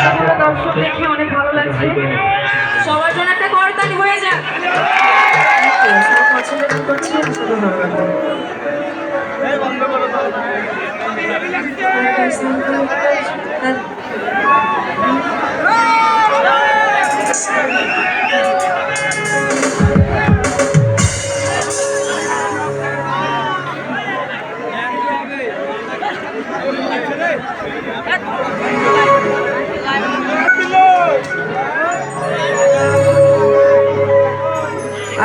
এতগুলো দর্শক দেখে অনেক ভালো লাগছে। সবার জন্য একটা করতালি হয়ে যাক। পছন্দ করছে সবাই ভালো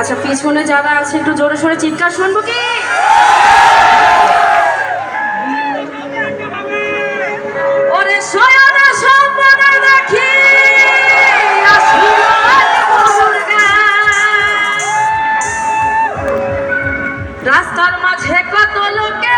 আচ্ছা পিছনে যারা আছে একটু জোরে সোরে চিৎকার শুনব কি? রাস্তার মাঝে কত লোকে